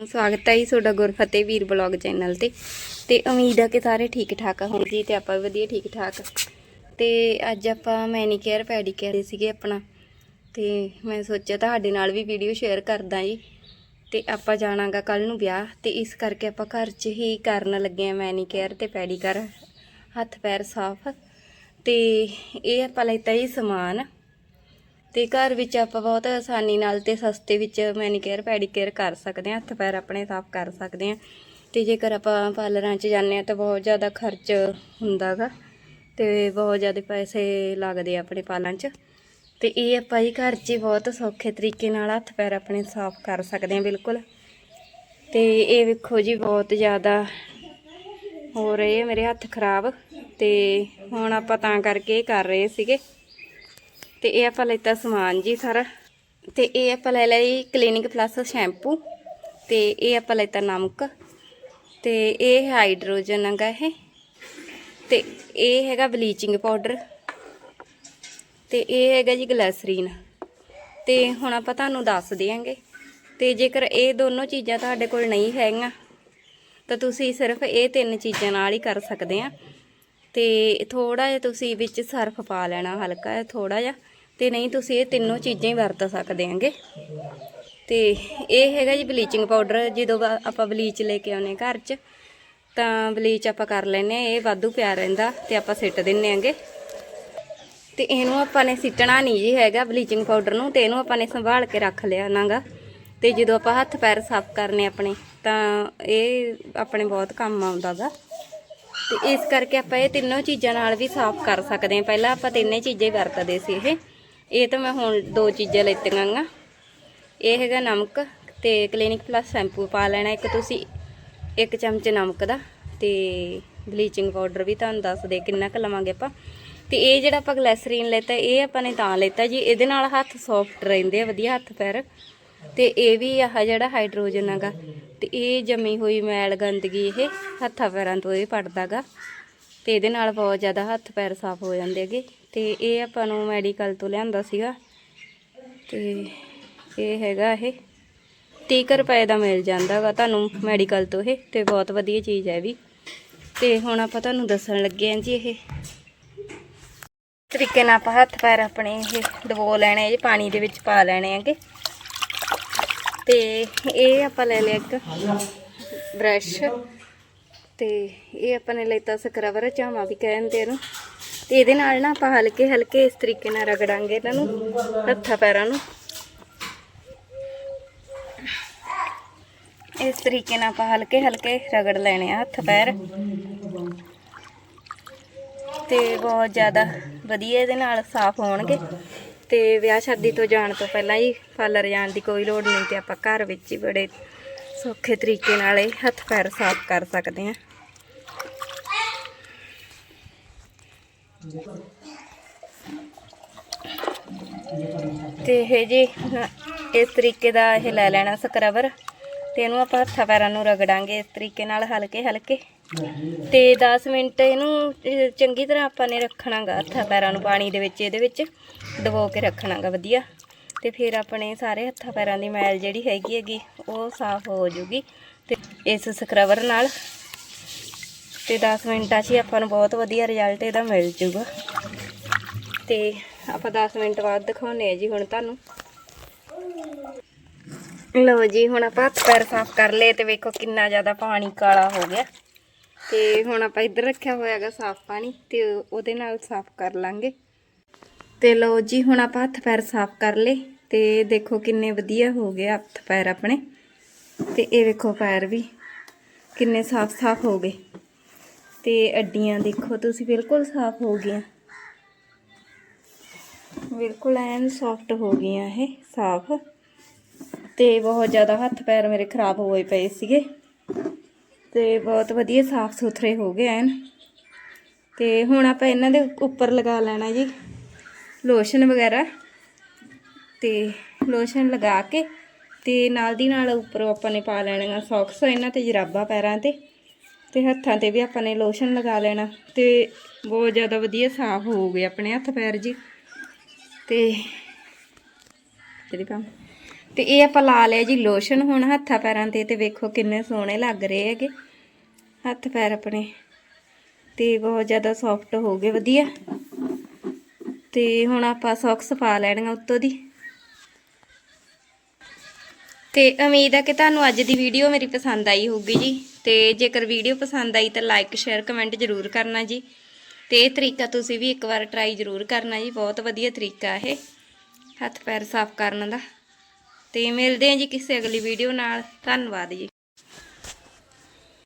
ਸਵਾਗਤ ਹੈ ਜੀ ਤੁਹਾਡਾ ਗੁਰਫਤਿਹ ਵੀਰ ਬਲੌਗ ਚੈਨਲ ਤੇ। ਤੇ ਉਮੀਦ ਹੈ ਕਿ ਸਾਰੇ ਠੀਕ ਠਾਕ ਹੋਣਗੇ ਤੇ ਆਪਾਂ ਵੀ ਵਧੀਆ ਠੀਕ ਠਾਕ ਤੇ ਅੱਜ ਆਪਾਂ ਮੈਨੀਕੇਅਰ, ਪੈਡੀਕੇਅਰ ਸੀਗੇ ਆਪਣਾ। ਤੇ ਮੈਂ ਸੋਚਿਆ ਤੁਹਾਡੇ ਨਾਲ ਵੀ ਵੀਡੀਓ ਸ਼ੇਅਰ ਕਰਦਾ ਜੀ। ਤੇ ਆਪਾਂ ਜਾਣਾਗਾ ਕੱਲ ਨੂੰ ਵਿਆਹ। ਤੇ ਇਸ ਕਰਕੇ ਆਪਾਂ ਘਰ 'ਚ ਹੀ ਕਰਨ ਲੱਗੇ ਆ ਮੈਨੀਕੇਅਰ ਤੇ ਪੈਡੀਕੇਅਰ। ਹੱਥ ਪੈਰ ਸਾਫ਼। ਤੇ ਇਹ ਆਪਾਂ ਲੈਤਾ ਜੀ ਸਮਾਨ। ਤੇ ਘਰ ਵਿੱਚ ਆਪਾਂ ਬਹੁਤ ਆਸਾਨੀ ਨਾਲ ਤੇ ਸਸਤੇ ਵਿੱਚ ਮੈਨੀਕੇਅਰ ਪੈਡੀਕੇਅਰ ਕਰ ਸਕਦੇ ਹਾਂ, ਹੱਥ ਪੈਰ ਆਪਣੇ ਸਾਫ਼ ਕਰ ਸਕਦੇ ਹਾਂ। ਤੇ ਜੇਕਰ ਆਪਾਂ ਪਾਰਲਰਾਂ 'ਚ ਜਾਂਦੇ ਹਾਂ ਤਾਂ ਬਹੁਤ ਜ਼ਿਆਦਾ ਖਰਚ ਹੁੰਦਾਗਾ ਤੇ ਬਹੁਤ ਜ਼ਿਆਦਾ ਪੈਸੇ ਲੱਗਦੇ ਆ ਆਪਣੇ ਪਾਲਾਂ 'ਚ। ਤੇ ਇਹ ਆਪਾਂ ਹੀ ਘਰ 'ਚ ਬਹੁਤ ਸੌਖੇ ਤਰੀਕੇ ਨਾਲ ਹੱਥ ਪੈਰ ਆਪਣੇ ਸਾਫ਼ ਕਰ ਸਕਦੇ ਹਾਂ, ਬਿਲਕੁਲ। ਤੇ ਇਹ ਵੇਖੋ ਜੀ ਬਹੁਤ ਜ਼ਿਆਦਾ ਹੋ ਰਹੇ ਆ ਮੇਰੇ ਹੱਥ ਖਰਾਬ ਤੇ ਹੁਣ ਆਪਾਂ ਤਾਂ ਕਰਕੇ ਇਹ ਕਰ ਰਹੇ ਸੀਗੇ। ਤੇ ਇਹ ਆਪਾਂ ਲੈਤਾ ਸਮਾਨ ਜੀ ਸਾਰਾ ਤੇ ਇਹ ਆਪਾਂ ਲੈ ਲਿਆ ਜੀ ਕਲੀਨਿਕ ਪਲੱਸ ਸ਼ੈਂਪੂ ਤੇ ਇਹ ਆਪਾਂ ਲੈਤਾ ਨਮਕ। ਤੇ ਇਹ ਹਾਈਡਰੋਜਨ ਹੈਗਾ ਇਹ। ਤੇ ਇਹ ਹੈਗਾ ਬਲੀਚਿੰਗ ਪਾਊਡਰ ਤੇ ਇਹ ਹੈਗਾ ਜੀ ਗਲੈਸਰੀਨ ਤੇ ਹੁਣ ਆਪਾਂ ਤੁਹਾਨੂੰ ਦੱਸ ਦਿਆਂਗੇ। ਤੇ ਜੇਕਰ ਇਹ ਦੋਨੋਂ ਚੀਜ਼ਾਂ ਤੁਹਾਡੇ ਕੋਲ ਨਹੀਂ ਹੈਗੀਆਂ, ਤਾਂ ਤੁਸੀਂ ਸਿਰਫ ਇਹ ਤਿੰਨ ਚੀਜ਼ਾਂ ਨਾਲ ਹੀ ਕਰ ਸਕਦੇ ਆ। ਤੇ ਥੋੜਾ ਜਿਹਾ ਤੁਸੀਂ ਵਿੱਚ ਸਰਫ ਪਾ ਲੈਣਾ ਹਲਕਾ ਜਿਹਾ ਥੋੜਾ ਜਿਹਾ। ਤੇ ਨਹੀਂ, ਤੁਸੀਂ ਇਹ ਤਿੰਨੋਂ ਚੀਜ਼ਾਂ ਹੀ ਵਰਤ ਸਕਦੇ ਆਂਗੇ ਤੇ ਇਹ ਹੈਗਾ ਜੀ ਬਲੀਚਿੰਗ ਪਾਊਡਰ, ਜਦੋਂ ਆਪਾਂ ਬਲੀਚ ਲੈ ਕੇ ਆਉਨੇ ਘਰ 'ਚ, ਤਾਂ ਬਲੀਚ ਆਪਾਂ ਕਰ ਲੈਨੇ ਆ ਇਹ ਵਾਧੂ ਪਿਆ ਰਹਿੰਦਾ ਤੇ ਆਪਾਂ ਸਿੱਟ ਦਿੰਨੇ ਆਂਗੇ ਤੇ ਇਹਨੂੰ ਆਪਾਂ ਨੇ ਸਿੱਟਣਾ ਨਹੀਂ ਜੀ ਹੈਗਾ ਬਲੀਚਿੰਗ ਪਾਊਡਰ ਨੂੰ, ਤੇ ਇਹਨੂੰ ਆਪਾਂ ਨੇ ਸੰਭਾਲ ਕੇ ਰੱਖ ਲਿਆ ਨਾਗਾ। ਤੇ ਜਦੋਂ ਆਪਾਂ ਹੱਥ ਪੈਰ ਸਾਫ਼ ਕਰਨੇ ਆਪਣੇ, ਤਾਂ ਇਹ ਆਪਣੇ ਬਹੁਤ ਕੰਮ ਆਉਂਦਾ ਵਾ ਤੇ ਇਸ ਕਰਕੇ ਆਪਾਂ ਇਹ ਤਿੰਨੋਂ ਚੀਜ਼ਾਂ ਨਾਲ ਵੀ ਸਾਫ਼ ਕਰ ਸਕਦੇ ਹਾਂ। ਪਹਿਲਾਂ ਆਪਾਂ ਤਿੰਨੇ ਚੀਜ਼ਾਂ ਹੀ ਵਰਤਦੇ ਸੀ ਇਹ। ਇਹ ਤਾਂ ਮੈਂ ਹੁਣ ਦੋ ਚੀਜ਼ਾਂ ਲੈਤੀਆਂ ਗਾ ਇਹ ਹੈਗਾ ਨਮਕ ਤੇ ਕਲੀਨਿਕ ਪਲੱਸ ਸ਼ੈਂਪੂ ਪਾ ਲੈਣਾ। ਇੱਕ ਤੁਸੀਂ ਇੱਕ ਚਮਚ ਨਮਕ ਦਾ ਤੇ ਬਲੀਚਿੰਗ ਪਾਊਡਰ ਵੀ ਤੁਹਾਨੂੰ ਦੱਸ ਦੇ ਕਿੰਨਾ ਕੁ ਲਵਾਂਗੇ ਆਪਾਂ। ਤੇ ਇਹ ਜਿਹੜਾ ਆਪਾਂ ਗਲੈਸਰੀਨ ਲੈਤਾ, ਇਹ ਆਪਾਂ ਨੇ ਤਾਂ ਲੈਤਾ ਜੀ। ਇਹਦੇ ਨਾਲ ਹੱਥ ਸੌਫਟ ਰਹਿੰਦੇ ਆ, ਵਧੀਆ ਹੱਥ ਪੈਰ। ਤੇ ਇਹ ਵੀ ਆਹ ਜਿਹੜਾ ਹਾਈਡਰੋਜਨ ਹੈਗਾ ਤੇ ਇਹ ਜਮੀ ਹੋਈ ਮੈਲ ਗੰਦਗੀ, ਇਹ ਹੱਥਾਂ ਪੈਰਾਂ ਤੋਂ ਇਹ ਪੜਦਾਗਾ। ਤੇ ਇਹਦੇ ਨਾਲ ਬਹੁਤ ਜ਼ਿਆਦਾ ਹੱਥ ਪੈਰ ਸਾਫ਼ ਹੋ ਜਾਂਦੇ ਹੈਗੇ। ਤੇ ਇਹ ਆਪਾਂ ਨੂੰ ਮੈਡੀਕਲ ਤੋਂ ਲਿਆਂਦਾ ਸੀਗਾ। ਤੇ ਇਹ ਹੈਗਾ ਇਹ। 30 ਰੁਪਏ ਦਾ ਮਿਲ ਜਾਂਦਾ ਵਾ ਤੁਹਾਨੂੰ ਮੈਡੀਕਲ ਤੋਂ ਇਹ, ਤੇ ਬਹੁਤ ਵਧੀਆ ਚੀਜ਼ ਹੈ ਵੀ। ਤੇ ਹੁਣ ਆਪਾਂ ਤੁਹਾਨੂੰ ਦੱਸਣ ਲੱਗੇ ਹਾਂ ਜੀ ਇਹ। ਤਰੀਕੇ ਨਾਲ ਆਪਾਂ ਹੱਥ ਪੈਰ ਆਪਣੇ ਇਹ ਦਬੋ ਲੈਣੇ ਜੀ, ਪਾਣੀ ਦੇ ਵਿੱਚ ਪਾ ਲੈਣੇ ਹੈਗੇ। ਤੇ ਇਹ ਆਪਾਂ ਲੈ ਲਿਆ ਇੱਕ ਬ੍ਰਸ਼ ਤੇ ਇਹ ਆਪਾਂ ਨੇ ਲੈਤਾ ਸਕਰਵਰ ਝਾਮਾ ਵੀ ਕਹਿੰਦੇ ਇਹਨੂੰ। ਤੇ ਇਹਦੇ ਨਾਲ ਨਾ ਆਪਾਂ ਹਲਕੇ ਹਲਕੇ ਇਸ ਤਰੀਕੇ ਨਾਲ ਰਗੜਾਂਗੇ ਇਹਨਾਂ ਨੂੰ, ਹੱਥਾਂ ਪੈਰਾਂ ਨੂੰ। ਇਸ ਤਰੀਕੇ ਨਾਲ ਆਪਾਂ ਹਲਕੇ ਹਲਕੇ ਰਗੜ ਲੈਣੇ ਆ ਹੱਥ ਪੈਰ। ਤੇ ਬਹੁਤ ਜ਼ਿਆਦਾ ਵਧੀਆ ਇਹਦੇ ਨਾਲ ਸਾਫ਼ ਹੋਣਗੇ। ਤੇ ਵਿਆਹ ਸ਼ਾਦੀ ਤੋਂ ਜਾਣ ਤੋਂ ਪਹਿਲਾਂ ਹੀ ਪਾਰਲਰ ਜਾਣ ਦੀ ਕੋਈ ਲੋੜ ਨਹੀਂ ਤੇ ਆਪਾਂ ਘਰ ਵਿੱਚ ਹੀ ਬੜੇ ਸੌਖੇ ਤਰੀਕੇ ਨਾਲ ਇਹ ਹੱਥ ਪੈਰ ਸਾਫ਼ ਕਰ ਸਕਦੇ ਹਾਂ। ਤੇ ਇਹ ਜੀ, ਇਸ ਤਰੀਕੇ ਦਾ ਇਹ ਲੈ ਲੈਣਾ ਸਕਰਬਰ ਤੇ ਇਹਨੂੰ ਆਪਾਂ ਹੱਥਾਂ ਪੈਰਾਂ ਨੂੰ ਰਗੜਾਂਗੇ, ਇਸ ਤਰੀਕੇ ਨਾਲ ਹਲਕੇ ਹਲਕੇ ਤੇ 10 ਮਿੰਟ ਇਹਨੂੰ ਚੰਗੀ ਤਰ੍ਹਾਂ ਆਪਾਂ ਨੇ ਰੱਖਣਾਗਾ ਹੱਥਾਂ ਪੈਰਾਂ ਨੂੰ ਪਾਣੀ ਦੇ ਵਿੱਚ, ਇਹਦੇ ਵਿੱਚ ਡਬੋ ਕੇ ਰੱਖਣਾਗਾ ਵਧੀਆ। ਤੇ ਫਿਰ ਆਪਣੇ ਸਾਰੇ ਹੱਥਾਂ ਪੈਰਾਂ ਦੀ ਮੈਲ ਜਿਹੜੀ ਹੈਗੀ ਹੈਗੀ, ਉਹ ਸਾਫ਼ ਹੋ ਜੂਗੀ। ਤੇ ਇਸ ਸਕਰਬਰ ਨਾਲ ਤੇ 10 ਮਿੰਟਾਂ 'ਚ ਹੀ ਆਪਾਂ ਨੂੰ ਬਹੁਤ ਵਧੀਆ ਰਿਜ਼ਲਟ ਇਹਦਾ ਮਿਲ ਜੂਗਾ। ਤੇ ਆਪਾਂ 10 ਮਿੰਟ ਬਾਅਦ ਦਿਖਾਉਨੇ ਆ ਜੀ ਹੁਣ ਤੁਹਾਨੂੰ। ਲਓ ਜੀ, ਹੁਣ ਆਪਾਂ ਹੱਥ ਪੈਰ ਸਾਫ਼ ਕਰ ਲਏ ਤੇ ਵੇਖੋ ਕਿੰਨਾ ਜ਼ਿਆਦਾ ਪਾਣੀ ਕਾਲਾ ਹੋ ਗਿਆ। ਤੇ ਹੁਣ ਆਪਾਂ ਇੱਧਰ ਰੱਖਿਆ ਹੋਇਆ ਹੈਗਾ ਸਾਫ਼ ਪਾਣੀ ਤੇ ਉਹਦੇ ਨਾਲ ਸਾਫ਼ ਕਰ ਲਾਂਗੇ। ਤੇ ਲਓ ਜੀ, ਹੁਣ ਆਪਾਂ ਹੱਥ ਪੈਰ ਸਾਫ਼ ਕਰ ਲਏ ਤੇ ਦੇਖੋ ਕਿੰਨੇ ਵਧੀਆ ਹੋ ਗਏ ਹੱਥ ਪੈਰ ਆਪਣੇ। ਤੇ ਇਹ ਵੇਖੋ ਪੈਰ ਵੀ ਕਿੰਨੇ ਸਾਫ਼-ਸਾਫ਼ ਹੋ ਗਏ। ਤੇ ਅੱਡੀਆਂ ਦੇਖੋ ਤੁਸੀਂ ਬਿਲਕੁਲ ਸਾਫ਼ ਹੋ ਗਈਆਂ। ਬਿਲਕੁਲ ਐਨ ਸੌਫਟ ਹੋ ਗਈਆਂ ਇਹ ਸਾਫ਼। ਤੇ ਬਹੁਤ ਜ਼ਿਆਦਾ ਹੱਥ ਪੈਰ ਮੇਰੇ ਖਰਾਬ ਹੋਏ ਪਏ ਸੀਗੇ। ਤੇ ਬਹੁਤ ਵਧੀਆ ਸਾਫ਼ ਸੁਥਰੇ ਹੋ ਗਏ ਐਨ। ਤੇ ਹੁਣ ਆਪਾਂ ਇਹਨਾਂ ਦੇ ਉੱਪਰ ਲਗਾ ਲੈਣਾ ਜੀ ਲੋਸ਼ਨ ਵਗੈਰਾ। ਤੇ ਲੋਸ਼ਨ ਲਗਾ ਕੇ ਤੇ ਨਾਲ ਦੀ ਨਾਲ ਉੱਪਰੋਂ ਆਪਾਂ ਨੇ ਪਾ ਲੈਣੀਆਂ ਸੌਕਸ ਇਹਨਾਂ ਤੇ, ਜਰਾਬਾਂ ਪੈਰਾਂ ਤੇ। ਤੇ ਹੱਥਾਂ ਤੇ ਵੀ ਆਪਾਂ ਨੇ ਲੋਸ਼ਨ ਲਗਾ ਲੈਣਾ ਤੇ ਬਹੁਤ ਜ਼ਿਆਦਾ ਵਧੀਆ ਸਾਫ਼ ਹੋ ਗਏ ਆਪਣੇ ਹੱਥ ਪੈਰ ਜੀ। ਤੇ ਇਹਦੇ ਕੰਮ ਤੇ ਇਹ ਆਪਾਂ ਲਾ ਲਿਆ ਜੀ ਲੋਸ਼ਨ ਹੁਣ ਹੱਥਾਂ ਪੈਰਾਂ ਤੇ ਤੇ ਵੇਖੋ ਕਿੰਨੇ ਸੋਹਣੇ ਲੱਗ ਰਹੇ ਹੈਗੇ। ਹੱਥ ਪੈਰ ਆਪਣੇ ਤੇ ਬਹੁਤ ਜ਼ਿਆਦਾ ਸੌਫਟ ਹੋ ਗਏ, ਵਧੀਆ। ਤੇ ਹੁਣ ਆਪਾਂ ਸੌਕਸ ਪਾ ਲੈਣੀਆਂ ਉੱਤੋਂ ਦੀ। ਤੇ ਉਮੀਦ ਹੈ ਕਿ ਤੁਹਾਨੂੰ ਅੱਜ ਦੀ ਵੀਡੀਓ ਮੇਰੀ ਪਸੰਦ ਆਈ ਹੋਊਗੀ ਜੀ। ਤੇ ਜੇਕਰ ਵੀਡੀਓ ਪਸੰਦ ਆਈ ਤਾਂ ਲਾਈਕ ਸ਼ੇਅਰ ਕਮੈਂਟ ਜ਼ਰੂਰ ਕਰਨਾ ਜੀ। ਤੇ ਇਹ ਤਰੀਕਾ ਤੁਸੀਂ ਵੀ ਇੱਕ ਵਾਰ ਟਰਾਈ ਜ਼ਰੂਰ ਕਰਨਾ ਜੀ, ਬਹੁਤ ਵਧੀਆ ਤਰੀਕਾ ਇਹ। ਹੱਥ ਪੈਰ ਸਾਫ਼ ਕਰਨ ਦਾ। ਤੇ ਮਿਲਦੇ ਹਾਂ ਜੀ ਕਿਸੇ ਅਗਲੀ ਵੀਡੀਓ ਨਾਲ। ਧੰਨਵਾਦ ਜੀ।